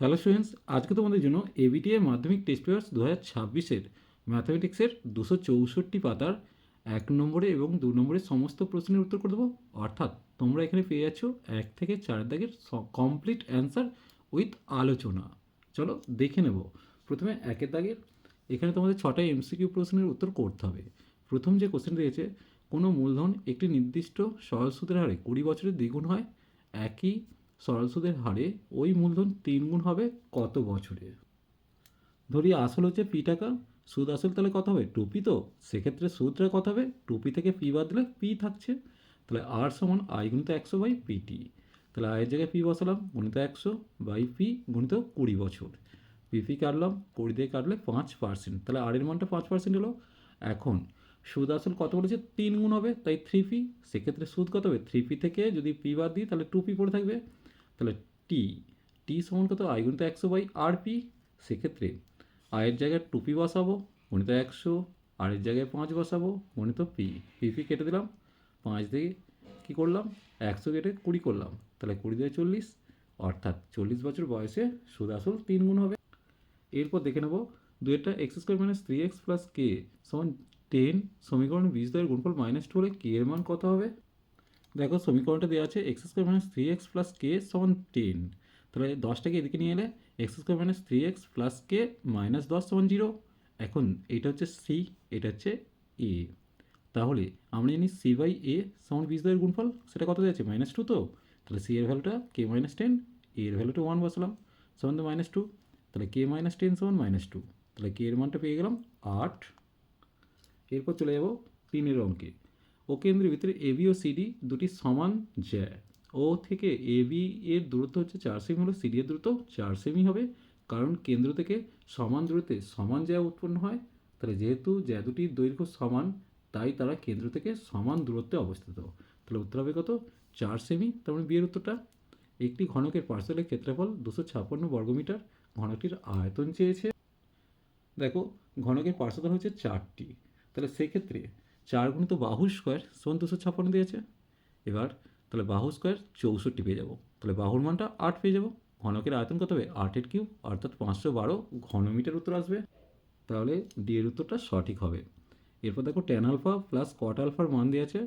Hello students আজকে তোমাদের জন্য এবিটিএ মাধ্যমিক টেস্ট পেপার্স দু হাজার ছাব্বিশের ম্যাথামেটিক্সের দুশো চৌষট্টি পাতার এক নম্বরে এবং দু নম্বরের সমস্ত প্রশ্নের উত্তর করে দেবো। অর্থাৎ তোমরা এখানে পেয়ে যাচ্ছ এক থেকে চার দাগের কমপ্লিট অ্যান্সার উইথ আলোচনা। চলো দেখে নেব। প্রথমে একের দাগের, এখানে তোমাদের ছটা এমসিকিউ প্রশ্নের উত্তর করতে হবে। প্রথম যে কোশ্চেন দিয়েছে কোনো মূলধন একটি নির্দিষ্ট সরল সুদের হারে কুড়ি বছরের দ্বিগুণ হয়, একই সরল সুদের হারে ওই মূলধন তিন গুণ হবে কত বছরে ধরি আসল হচ্ছে পি টাকা, সুদ আসল তাহলে কত হবে? টুপি তো? সেক্ষেত্রে সুদটা কত হবে? টুপি থেকে পি বাদ দিলে পি থাকছে। তাহলে আর সমান আই গুণিত একশো বাই পিটি তাহলে আয়ের জায়গায় পি বসালাম, গুণিত একশো বাই পি গুণিত কুড়ি বছর। পিপি কাটলাম, কুড়ি দিয়ে কাটলে পাঁচ পার্সেন্ট। তাহলে আরের মানটা পাঁচ পার্সেন্ট হলো। এখন সুদ আসল কত বলেছে? তিন গুণ হবে, তাই থ্রি পি। সেক্ষেত্রে সুদ কত হবে? থ্রি পি থেকে যদি পি বাদ দিই, তাহলে টু পি পড়ে থাকবে। তাহলে টি টি সমান কত আই গুণিত একশো বাই আর পি সেক্ষেত্রে আয়ের জায়গায় টুপি বসাবো, গণিত একশো আরের জায়গায় পাঁচ বসাবো, গণিত পি পি পি কেটে দিলাম, পাঁচ দিয়ে কী করলাম? একশো কেটে কুড়ি করলাম। তাহলে কুড়ি দিয়ে চল্লিশ, অর্থাৎ চল্লিশ বছর বয়সে সুদ আসল তিন গুণ হবে। এরপর দেখে নেব দুয়েরটা x square minus three x plus k সমান টেন সমীকরণ বিশ দয়ের গুণফল মাইনাস টু হলে কে এর মান কত হবে? দেখো সমীকরণটা দেওয়া আছে x square minus three x plus k সমান টেন তাহলে দশটাকে এদিকে নিয়ে এলে x square minus three x plus k minus দশ সমান জিরো এখন এটা হচ্ছে সি এটা হচ্ছে এ তাহলে আমরা জানি সি বাই এ সমান বিশ দয়ের গুণফল, সেটা কত দিয়েছে মাইনাস টু তো। তাহলে সি এর ভ্যালুটা কে মাইনাস টেন এর ভ্যালুটা ওয়ান বসালাম, সমান তো মাইনাস টু তাহলে কে মাইনাস টেন সমান মাইনাস টু তাহলে কে এর মানটা পেয়ে গেলাম আট। এরপর চলে যাব তিনের অঙ্কে। ও কেন্দ্রের ভিতরে এবি ও সিডি দুটি সমান জ্যা ও থেকে এবি এর দূরত্ব হচ্ছে চার সেমি হলো সিডি এর দূরত্ব চার সেমি হবে। কারণ কেন্দ্র থেকে সমান দূরত্বে সমান জ্যা উৎপন্ন হয়। তাহলে যেহেতু জ্যা দুটির দৈর্ঘ্য সমান, তাই তারা কেন্দ্র থেকে সমান দূরত্বে অবস্থিত। তাহলে উত্তর হবে কত? চার সেমি। তার মানে বিয়ের উত্তরটা? একটি ঘনকের পার্সেলের ক্ষেত্রফল দুশো ছাপ্পান্ন বর্গমিটার ঘনকটির আয়তন চেয়েছে। দেখো, ঘনকের পার্শ্বধন হচ্ছে চারটি। তাহলে সেক্ষেত্রে চার গুণিত বাহু স্কোয়ার সমান দুশো ছাপ্পান্ন দিয়েছে। এবার তাহলে বাহু স্কোয়ার চৌষট্টি পেয়ে যাব। তাহলে বাহুর মানটা আট পেয়ে যাব। ঘনকের আয়তন কত হবে? আটের কিউব, অর্থাৎ পাঁচশো বারো ঘনমিটার উত্তর আসবে। তাহলে ডি এর উত্তরটা সঠিক হবে। এরপর দেখো ট্যান আলফা প্লাস কট আলফার মান দিয়েছে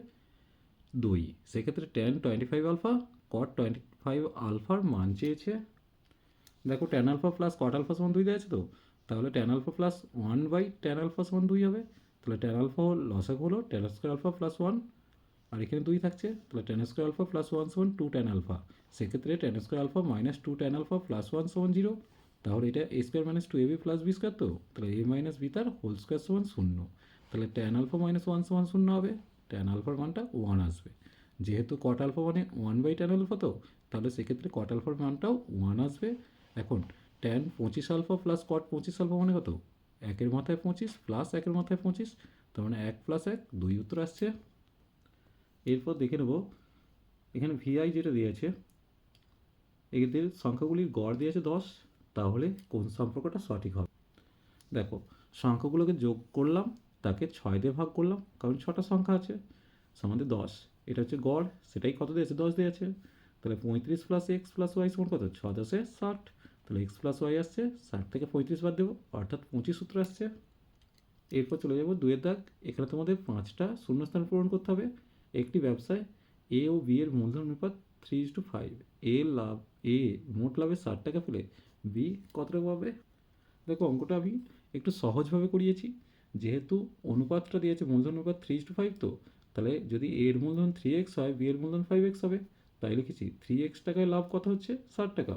দুই। সেক্ষেত্রে tan twenty five alpha cot twenty five আলফার মান চেয়েছে। দেখো tan alpha plus cot alpha সমান দুই দেওয়া আছে তো? তাহলে tan alpha plus one by tan alpha সমান দুই হবে। তাহলে ট্যান আলফা লসাগ হলো tan square alpha plus one আর এখানে দুই থাকছে, তাহলে tan square alpha plus one সমান টু ট্যান আলফা সেক্ষেত্রে tan square alpha minus two tan alpha plus one সমান জিরো তাহলে এটা a square minus two a b plus b square তো, তাহলে এ মাইনাস বি তার হোল স্কোয়ার সমান শূন্য, তাহলে ট্যান আলফা মাইনাস ওয়ান সমান শূন্য হবে ট্যান আলফার মানটা ওয়ান আসবে, যেহেতু কট আলফা মানে ওয়ান বাই ট্যান আলফা তো, তাহলে সেক্ষেত্রে কট আলফার মানটাও ওয়ান আসবে, এখন টেন পঁচিশ আলফা প্লাস কট পঁচিশ আলফা মানে কত? একের মাথায় পঁচিশ প্লাস একের মাথায় পঁচিশ, তার মানে এক প্লাস এক, দুই উত্তর আসছে। এরপর দেখে নেব, এখানে ভিআই যেটা দিয়েছে এদের সংখ্যাগুলির গড় দিয়েছে দশ, তাহলে কোন সম্পর্কটা সঠিক হবে? দেখো, সংখ্যাগুলোকে যোগ করলাম, তাকে ছয় দিয়ে ভাগ করলাম, কারণ ছটা সংখ্যা আছে সমাধে দশ, এটা হচ্ছে গড়, সেটাই কত দিয়েছে দশ দিয়েছে তাহলে পঁয়ত্রিশ প্লাস এক্স প্লাস ওয়াই সমান কত? ছ দশে ষাট। তাহলে এক্স প্লাস ওয়াই আসছে, ষাট থেকে পঁয়ত্রিশ বাদ দেবো, অর্থাৎ পঁচিশ সূত্র আসছে। এরপর চলে যাব দুয়ের দাগ, এখানে তোমাদের পাঁচটা শূন্যস্থান পূরণ করতে হবে। একটি ব্যবসায় এ ও বি এর মূলধন অনুপাত three is to five A লাভ এ মোট লাভে ষাট টাকা পেলে বি কত টাকা পাবে? দেখো অঙ্কটা আমি একটু সহজভাবে করিয়েছি। যেহেতু অনুপাতটা দিয়েছে মূলধন অনুপাত থ্রি ইস টু ফাইভ তো, তাহলে যদি এ এর মূলধন থ্রি এক্স হয় বি এর মূলধন ফাইভ এক্স হবে, তাই লিখেছি থ্রি এক্স টাকায় লাভ কত হচ্ছে? ষাট টাকা।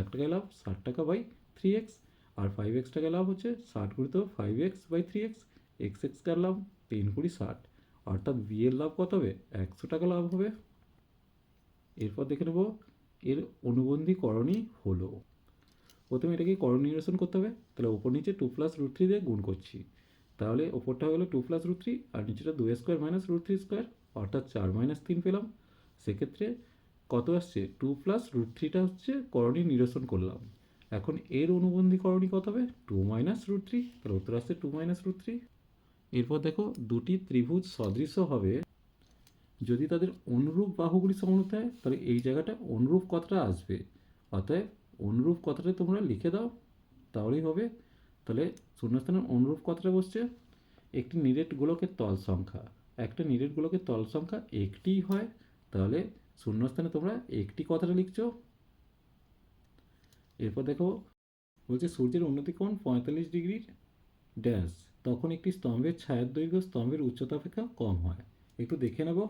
এক টাকায় লাভ? ষাট টাকা বাই থ্রি এক্স আর ফাইভ এক্স টাকায় লাভ হচ্ছে ষাট কুড়িতে five x by three x x x কার লাভ? তিন কুড়ি ষাট। অর্থাৎ বি এর লাভ কত হবে? একশো টাকা লাভ হবে। এরপর দেখে নেব, এর অনুবন্ধীকরণই হলো। প্রথমে এটাকে করণ নিরসন করতে হবে। তাহলে ওপর নিচে টু প্লাস রুট থ্রি দিয়ে গুণ করছি। তাহলে ওপরটা হলো টু প্লাস রুট থ্রি আর নিচেটা দুই square minus root three square অর্থাৎ চার মাইনাস তিন পেলাম। সেক্ষেত্রে কত আসছে? টু প্লাস রুট থ্রিটা হচ্ছে করণী নিরসন করলাম। এখন এর অনুবন্ধীকরণই কত হবে? টু মাইনাস রুট থ্রি তাহলে উত্তর আসছে টু মাইনাস রুট থ্রি এরপর দেখো দুটি ত্রিভুজ সদৃশ্য হবে। যদি তাদের অনুরূপ বাহুগুলি সমান হতে হয়, তাহলে এই জায়গাটা অনুরূপ কথাটা আসবে? অতএব অনুরূপ কথাটা তোমরা লিখে দাও, তাহলেই হবে। তাহলে শূন্যস্থানের অনুরূপ কথাটা বসছে? একটি নিরেট গোলকের তল সংখ্যা। একটা নিরেট গোলকের তল সংখ্যা একটিই হয়, তাহলে শূন্যস্থানে তোমরা একটি কথাটা লিখছো। এরপর দেখো, বলছে, সূর্যের উন্নতি কোণ পঁয়তাল্লিশ ডিগ্রির ড্যাশ। তখন একটি স্তম্ভের ছায়ার দৈর্ঘ্য স্তম্ভের উচ্চতা অপেক্ষা কম হয়। একটু দেখে নেব।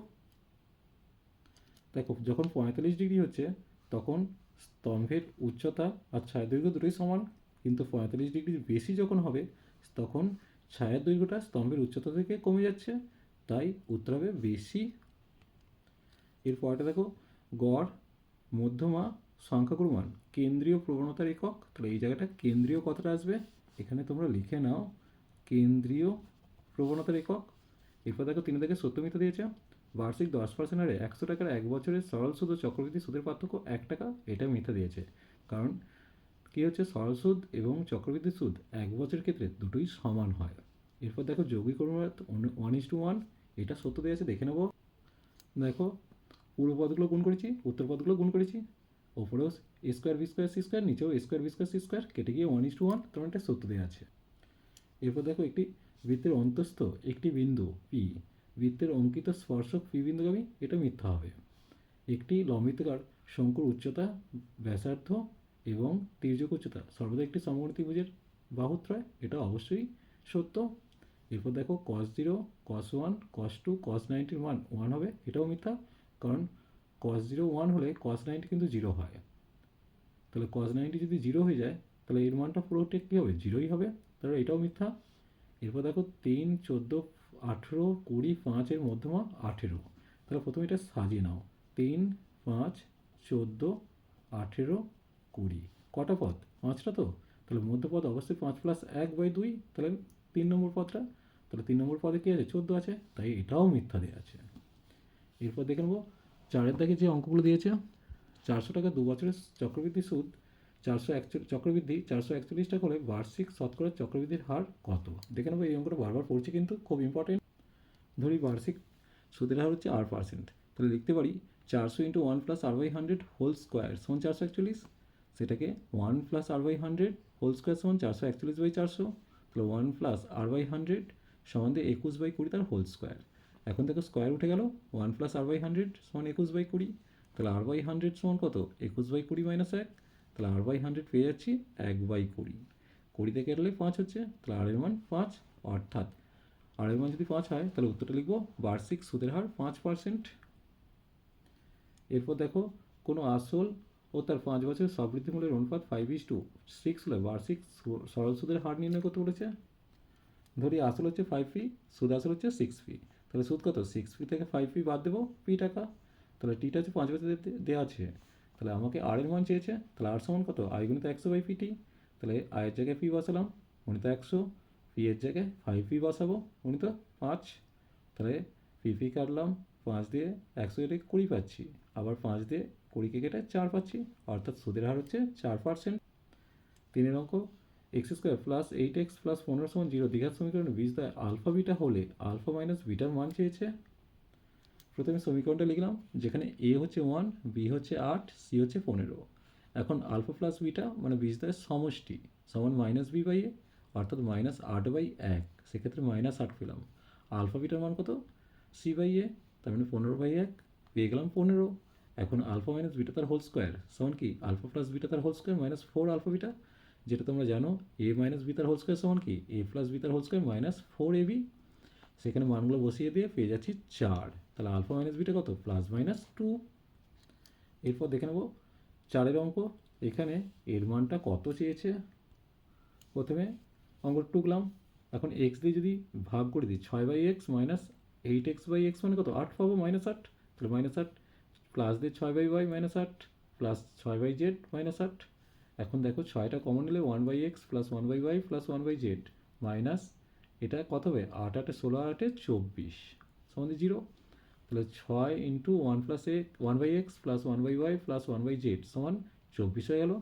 দেখো, যখন পঁয়তাল্লিশ ডিগ্রি হচ্ছে, তখন স্তম্ভের উচ্চতা আর ছায়ার দৈর্ঘ্য দুটোই সমান। কিন্তু পঁয়তাল্লিশ ডিগ্রির বেশি যখন হবে, তখন ছায়ার দৈর্ঘ্যটা স্তম্ভের উচ্চতা থেকে কমে যাচ্ছে। তাই উত্তর হবে বেশি। এর পরেটা দেখো, গড়, মধ্যমা সংখ্যাগুরু মান কেন্দ্রীয় প্রবণতার একক। তাহলে এই জায়গাটা কেন্দ্রীয় কথাটা আসবে? এখানে তোমরা লিখে নাও, কেন্দ্রীয় প্রবণতার একক। এরপর দেখো, তিনি থেকে সত্য মিথ্যা দিয়েছে, বার্ষিক দশ পার্সেন্ট হারে একশো টাকার এক বছরের সরল সুদ ও চক্রবৃদ্ধি সুদের পার্থক্য এক টাকা, এটা মিথ্যা দিয়েছে। কারণ কী হচ্ছে? সরল সুদ এবং চক্রবৃদ্ধি সুদ এক বছরের ক্ষেত্রে দুটোই সমান হয়। এরপর দেখো, যৌগিক অনুপাত ওয়ান ইস টু ওয়ান এটা সত্য দিয়েছে, দেখে নেব। দেখো পূর্ব পদগুলো গুণ করেছি, উত্তর পদগুলো গুণ করেছি। ওপরেও a square, b square, c square, নিচেও a square, b square, c square, কেটে গিয়ে ওয়ান ইস টু ওয়ান তোমার একটা সত্য দেওয়া আছে। এরপর দেখো একটি বৃত্তের অন্তস্থ একটি বিন্দু পি বৃত্তের অঙ্কিত স্পর্শক পি বিন্দুগামী, এটা মিথ্যা হবে। একটি লম্বিতকার শঙ্কুর উচ্চতা, ব্যাসার্ধ এবং তির্যক উচ্চতা, সর্বদা একটি সমগণী ত্রিভুজের বাহুত্রয়, এটা অবশ্যই সত্য। এরপর দেখো cos zero cos one cos two cos নাইনটির মান ওয়ান হবে, এটাও মিথ্যা। কারণ কস জিরো ওয়ান হলে কস নাইনটি কিন্তু জিরো হয়। তাহলে কস নাইনটি যদি জিরো হয়ে যায়, তাহলে এর মানটা পুরোটা কী হবে? জিরোই হবে। তাহলে এটাও মিথ্যা। এরপর দেখো তিন, চোদ্দ, আঠেরো, কুড়ি পাঁচের মধ্যমা আঠেরো। তাহলে প্রথমে এটা সাজিয়ে নাও। তিন, পাঁচ, চোদ্দ, আঠেরো, কুড়ি। কটা পদ পাঁচটা তো? তাহলে মধ্যপদ অবশ্যই পাঁচ প্লাস এক বাই দুই, তাহলে তিন নম্বর পদটা তাহলে তিন নম্বর পদে কী আছে? চোদ্দ আছে। তাই এটাও মিথ্যা দেওয়া আছে। এরপর দেখে নেব, চারের দাগে যে অঙ্কগুলো দিয়েছে, চারশো টাকা দু বছরের চক্রবৃদ্ধি সুদ, চারশো একচল্লিশ চক্রবৃদ্ধি, চারশো একচল্লিশ টাকা হলে বার্ষিক শতকরা চক্রবৃদ্ধির হার কত? দেখে নেব, এই অঙ্কটা বারবার পড়ছি কিন্তু খুব ইম্পর্টেন্ট ধরি বার্ষিক সুদের হার হচ্ছে আর পার্সেন্ট তাহলে লিখতে পারি চারশো into one plus r by hundred whole square সমান চারশো একচল্লিশ, সেটাকে one plus r by hundred whole square সমান চারশো একচল্লিশ বাই চারশো, তাহলে one plus r by hundred সমান দিয়ে একুশ বাই কুড়ি তার হোল স্কোয়ার এখন দেখো স্কোয়ার উঠে গেল one plus r by hundred সমান একুশ বাই কুড়ি, তাহলে আর বাই হান্ড্রেড সমান কত? একুশ বাই কুড়ি মাইনাস এক, তাহলে আর বাই হান্ড্রেড পেয়ে যাচ্ছি এক বাই কুড়ি। কুড়ি থেকে পাঁচ হচ্ছে, তাহলে আরের মান পাঁচ, অর্থাৎ আরের মান যদি পাঁচ হয়, তাহলে উত্তরটা লিখব বার্ষিক সুদের হার পাঁচ পার্সেন্ট এরপর দেখো, কোনো আসল ও তার পাঁচ বছরের সবৃদ্ধি মূল্যের অনুপাত ফাইভ ইস টু সিক্স হলে বার্ষিক সরল সুদের হার নির্ণয় করতে বলেছে। ধরি আসল হচ্ছে ফাইভ ফি সুদ আসল হচ্ছে সিক্স পি তাহলে সুদ কত? সিক্স পি থেকে ফাইভ পি বাদ দেবো পি টাকা। তাহলে টিটা হচ্ছে পাঁচ বছর দেওয়া আছে। তাহলে আমাকে আর এর মান চেয়েছে, তাহলে আর সমান কত? আই গুণিত একশো বাই পি টি তাহলে আয়ের জায়গায় পি বসালাম, গুণিত একশো। পি এর জায়গায় ফাইভ পি বসাবো, গুণিত পাঁচ। তাহলে পি পি কাটলাম, পাঁচ দিয়ে একশো কেটে কুড়ি পাচ্ছি। আবার পাঁচ দিয়ে কুড়িকে কেটে চার পাচ্ছি। অর্থাৎ সুদের হার হচ্ছে চার পার্সেন্ট তিনের অঙ্ক x square plus eight x plus পনেরো সমান জিরো দীঘার সমীকরণে বীজ দেয় আলফা বিটা হলে আলফা মাইনাস বিটার মান চেয়েছে। প্রথমে সমীকরণটা লিখলাম, যেখানে এ হচ্ছে ওয়ান বি হচ্ছে আট সি হচ্ছে পনেরো। এখন আলফা প্লাস বিটা মানে বীজ দেয় সমষ্টি, সমান মাইনাস বি বাই এ অর্থাৎ মাইনাস আট বাই এক। সেক্ষেত্রে মাইনাস আট পেলাম। আলফা বিটার মান কত? সি বাই এ তার মানে পনেরো বাই এক, পেয়ে গেলাম পনেরো। এখন আলফা মাইনাস বিটা তার হোল স্কোয়ার সমান কি? আলফা প্লাস বিটা তার whole square minus four alpha beta যেটা তোমরা জানো এ মাইনাস বি তার হোল স্কোয়ার সমান কি? এ প্লাস বি তার whole square minus four a b সেখানে মানগুলো বসিয়ে দিয়ে পেয়ে যাচ্ছি চার। তাহলে আলফা মাইনাস বিটা কত? প্লাস মাইনাস টু এরপর দেখে নেব চারের অঙ্ক। এখানে এর মানটা কত চেয়েছে? প্রথমে অঙ্ক টুকলাম এখন এক্স দিয়ে যদি ভাগ করে দিই, ছয় by x minus eight x by x মানে কত? আট পাবো মাইনাস আট। তাহলে মাইনাস আট প্লাস দিয়ে ছয় বাই ওয়াই মাইনাস আট প্লাস ছয় বাই জেড মাইনাস আট। এখন দেখো ছয়টা কমন নিলে one by x plus one by y plus one by z minus এটা কত হবে? আট আটে ষোলো, আটে চব্বিশ। সমান জিরো তাহলে ছয় into one plus a one by x plus one by y plus one by z সমান চব্বিশ হয়ে গেল।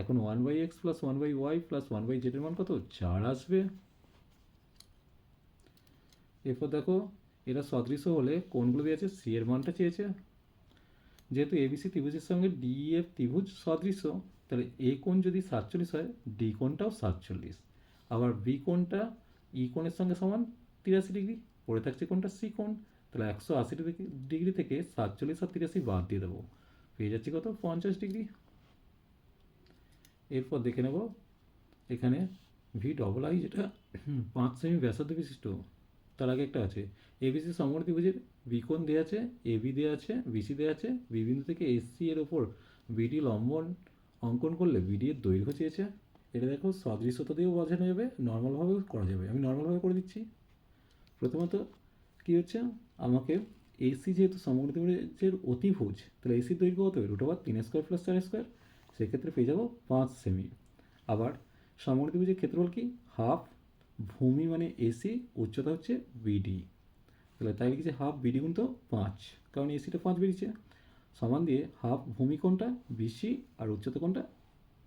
এখন one by x plus one by y plus one by জেডের মান কত? চার আসবে। এরপর দেখো এরা সদৃশ হলে কোনগুলো দিয়েছে? সি এর মানটা চেয়েছে। যেহেতু এবিসি ত্রিভুজের সঙ্গে ডিএফ ত্রিভুজ সদৃশ তাহলে এ কোণ যদি সাতচল্লিশ হয়, ডি কোণটাও সাতচল্লিশ। আবার বি কোণটা ই কোণের সঙ্গে সমান তিরাশি ডিগ্রি, পড়ে থাকছে কোণটা সি কোণ, তাহলে একশো আশি ডিগ্রি থেকে সাতচল্লিশ আর তিরাশি বাদ দিয়ে দেবো। পেয়ে যাচ্ছি কত? পঞ্চাশ ডিগ্রি। এরপর দেখে নেব, এখানে ভি ডবল আই যেটা পাঁচ সেমি ব্যাসার্ধ বিশিষ্ট, তার আগে একটা আছে। এবিসি সমগ্র বুঝে বি কোণ দেওয়া আছে এবি দেওয়া আছে বিসি দেওয়া আছে বি বিন্দু থেকে এসসি এর ওপর বিডি লম্ব অঙ্কন করলে বিডি এর দৈর্ঘ্য চেয়েছে। এটা দেখো সদৃশ্যতা দিয়েও বোঝানো যাবে, নর্মালভাবেও করা যাবে। আমি নর্মালভাবে করে দিচ্ছি। প্রথমত কী হচ্ছে? আমাকে এসি যেহেতু সমগ্র ত্রিভুজের অতিভুজ, তাহলে এসির দৈর্ঘ্য কত? হবে রুট ওভার তিন স্কোয়ার প্লাস চার স্কোয়ার সেক্ষেত্রে পেয়ে যাব পাঁচ সেমি আবার সমগ্র ত্রিভুজের ক্ষেত্রফল কি? হাফ ভূমি মানে এসি উচ্চতা হচ্ছে বিডি তাহলে তাই লিখেছে হাফ বিডি গুণ তো পাঁচ, কারণ এসিটা পাঁচ বেরিয়েছে। সমান দিয়ে হাফ ভূমি কোনটা বিসি আর উচ্চতা কোনটা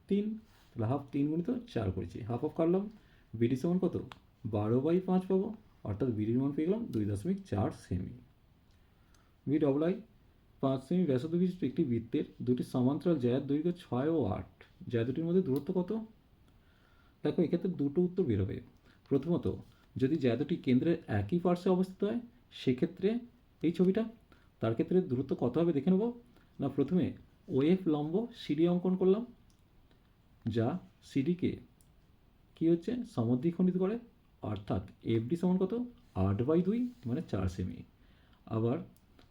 তিন। তাহলে হাফ তিন গুণিত চার করেছি। হাফ অফ কাটলাম। বিডি সমান কত? বারো বাই পাঁচ পাবো। অর্থাৎ বিডির মান পেয়ে গেলাম দুই দশমিক চার সেমি বি ডবল আই পাঁচ সেমি ব্যাসার্ধ বিশিষ্ট একটি বৃত্তের দুটি সমান্তরাল জ্যায়ের দৈর্ঘ্য ছয় ও আট। জায় দুটির মধ্যে দূরত্ব কত? দেখো, এক্ষেত্রে দুটো উত্তর বেরোবে প্রথমত, যদি জ্যা দুটি কেন্দ্রের একই পার্শ্বে অবস্থিত হয়, সেক্ষেত্রে এই ছবিটা তার ক্ষেত্রে দূরত্ব কত হবে দেখে নেব। না, প্রথমে ওএফ লম্ব সিডি অঙ্কন করলাম, যা সিডিকে কী হচ্ছে? সমদ্বিখণ্ডিত করে, অর্থাৎ এফডি সমান কত? আট বাই দুই মানে চার সেমি আবার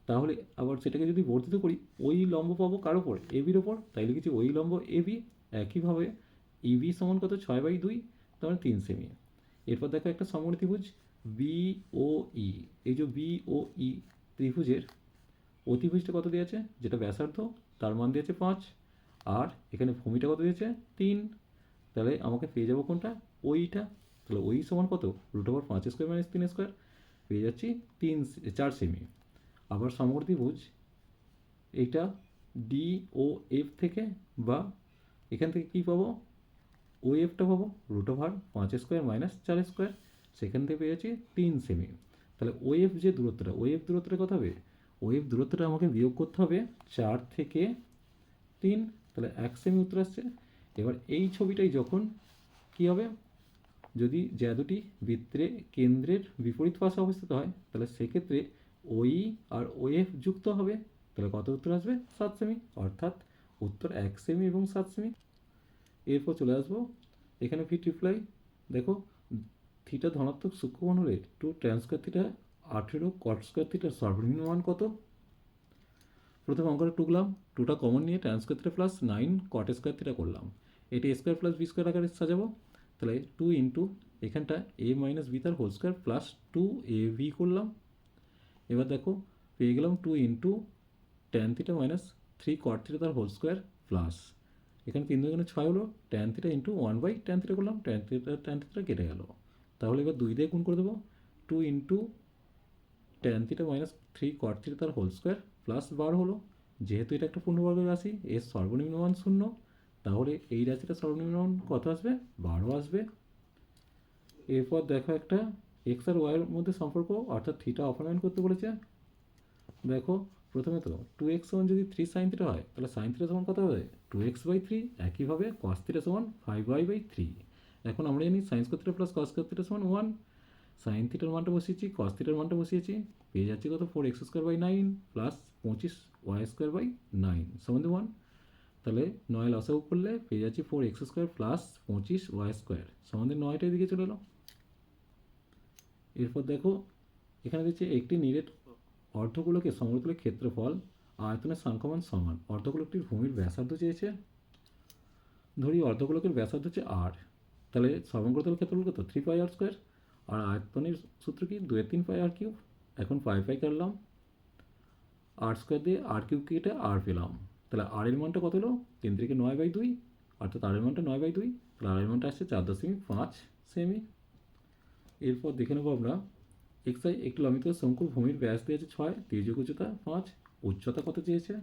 তাহলে, আবার সেটাকে যদি বর্ধিত করি, ওই লম্ব পাবো কার ওপর এবির ওপর তাই লিখেছি ওই লম্ব এবি একইভাবে ইবি সমান কত? ছয় বাই দুই, তাহলে তিন সেমি এরপর দেখো একটা সমর ত্রিভুজ বি ও ই এই যে বি ও ই ত্রিভুজের অতিভুজটা কত দিয়েছে? যেটা ব্যাসার্ধ, তার মান দিয়েছে পাঁচ। আর এখানে ভূমিটা কত দিয়েছে? তিন। তাহলে আমাকে পেয়ে যাব কোনটা? ওইটা। তাহলে ওই সমান কত? রুট ওভার পাঁচ স্কোয়ার মাইনাস তিন স্কোয়ার পেয়ে যাচ্ছি তিন চার সেমি আবার সমগ্র ত্রিভুজ, এইটা ডি ও এফ থেকে বা এখান থেকে কী পাবো? ও এফটা পাবো রুট ওভার পাঁচ স্কোয়ার মাইনাস চার স্কোয়ার সেখান থেকে পেয়ে যাচ্ছি তিন সেমি তাহলে ও এফ যে দূরত্বটা ও এফ দূরত্বটা কত হবে ও এফ দূরত্বটা আমাকে বিয়োগ করতে হবে চার থেকে তিন। তাহলে এক সেমি উত্তর আসছে। এবার এই ছবিটাই যখন কী হবে? যদি জ্যা দুটি বৃত্তে কেন্দ্রের বিপরীত পাশে অবস্থিত হয়, তাহলে সেক্ষেত্রে ওই আর ওএফ যুক্ত হবে। তাহলে কত উত্তর আসবে? সাত সেমি অর্থাৎ উত্তর এক সেমি এবং সাত সেমি এরপর চলে আসব। এখানে ভি ট্রিপ্লাই দেখো থিটা ধনাত্মক সূক্ষ্মকোণ হলে টু ট্রান্সকার থিটা আঠেরো কট স্কোয়ার থিটার সর্বনিম্ন মান কত? প্রথমে অঙ্কটা টুকলাম টুটা কমন নিয়ে tan square theta plus nine cot square theta করলাম। এটি স্কোয়ার প্লাস বি স্কোয়ার আকারে সাজাবো, তাহলে টু ইন্টু এখানটা এ মাইনাস বি তার whole square plus two a b করলাম। এবার দেখো, পেয়ে গেলাম two into tan theta minus three cot theta তার হোল স্কোয়ার প্লাস এখানে তিন দুগুণে ছয় হলো tan theta into one by tan theta করলাম ট্যান থিটা ট্যান থিটা কেটে গেল। তাহলে এবার দুই দিয়ে গুণ করে দেবো two into tan theta minus three cot theta তার হোল স্কোয়ার প্লাস বার হলো। যেহেতু এটা একটা পূর্ণবর্গের রাশি, এর সর্বনিম্ন মান শূন্য। তাহলে এই রাশিটা সর্বনিম্ন মান কত আসবে? বারো আসবে। এরপর দেখো একটা এক্স আর ওয়াইয়ের মধ্যে সম্পর্ক, অর্থাৎ থিটা অপনয়ন করতে বলেছে। দেখো, প্রথমে তো টু এক্স সমান যদি থ্রি সাইন থিটা হয়, তাহলে সাইন থিটা সমান কত হবে? টু এক্স বাই থ্রি একইভাবে কস থিটা সমান ফাইভ ওয়াই বাই থ্রি এখন আমরা জানি sine theta plus cos theta সমান ওয়ান সাইন থিটার মানটা বসিয়েছি কস থিটার মানটা বসিয়েছি, পেয়ে যাচ্ছি কত? Four x square by nine plus পঁচিশ ওয়াই স্কোয়ার বাই নাইন সমান ওয়ান তাহলে নয় লসাগু করলে পেয়ে যাচ্ছি ফোর এক্স স্কোয়ার প্লাস পঁচিশ ওয়াই স্কোয়ার সমানের নয়টার দিকে চলে এলো। এরপর দেখো, এখানে দিচ্ছে একটি নিরেট অর্ধগোলকের সমতলের ক্ষেত্রফল আয়তনের সংক্রমণ সমান। অর্ধগোলকটির ভূমির ব্যাসার্ধ চেয়েছে, ধরি অর্ধগোলকের ব্যাসার্ধ হচ্ছে আর তাহলে সমগ্রতল ক্ষেত্রফল কত? থ্রি পাই আর স্কোয়ার আর আয়তনের সূত্র কি? দুয়ের তিন পাই আর কিউব? এখন পাই পাই কাটলাম। আর স্কোয়ার দিয়ে আর কিউব কেটে আর পেলাম। তাহলে আর এর মানটা কত হলো? তিন থেকে নয় বাই দুই। অর্থাৎ আর এর মানটা নয় বাই দুই। তাহলে আর এর মানটা আসছে চার দশমিক পাঁচ সেমি এরপর দেখে নেব আমরা। এক্সাই একটি লম্বিত শঙ্কুর ভূমির ব্যাস দিয়েছে ছয়। তির্যক উচ্চতা পাঁচ। উচ্চতা কত চেয়েছে?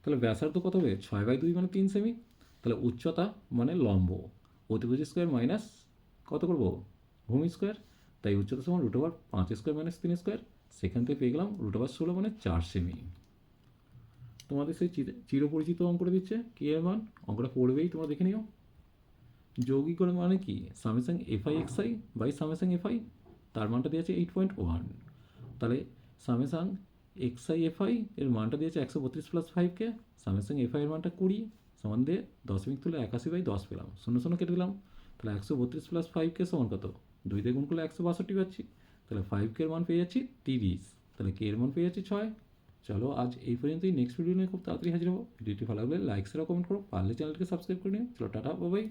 তাহলে ব্যাসার্ধ কত হবে? ছয় বাই দুই মানে তিন সেমি তাহলে উচ্চতা মানে লম্ব। অতিভুজ স্কোয়ার মাইনাস কত করব? ভূমি স্কোয়ার, তাই উচ্চতা সমান রুট ওভার পাঁচ স্কোয়ার মাইনাস তিন স্কোয়ার সেখান থেকে পেয়ে গেলাম রুট ওভার ষোলো মানে চার সেমি তোমাদের সেই চির- চিরপরিচিত অঙ্কটা দিচ্ছে কে এর মান, অঙ্কটা পড়বেই, তোমরা দেখে নিও। যৌগিকরণ মানে কি? সামেসাং f i x i by সামেসাং f i তার মানটা দিয়েছে এইট পয়েন্ট ওয়ান তাহলে সামেসাং এক্সআই এফআই এর মানটা দিয়েছে একশো বত্রিশ প্লাস ফাইভকে সামেসাং এফআই এর মানটা কুড়ি, সমান দিয়ে দশমিক তুলে একাশি বাই দশ পেলাম। শূন্য শূন্য কেটে দিলাম। তাহলে একশো বত্রিশ প্লাস ফাইভকে সমান কত? দুই দিয়ে গুণ করলে একশো বাষট্টি পাচ্ছি। তাহলে ফাইভকে এর মান পেয়ে যাচ্ছি তিরিশ। তাহলে কে এর মান পেয়ে যাচ্ছি ছয়। চলো আজ এই পর্যন্তই। নেক্সট ভিডিও নিয়ে খুব তাড়াতাড়ি হাজির হব। ভিডিওটি ভালো লাগলে লাইক শেয়ার কমেন্ট করো। পারলে চ্যানেলটিকে সাবস্ক্রাইব করে নিও। চলো টাটা বাবাই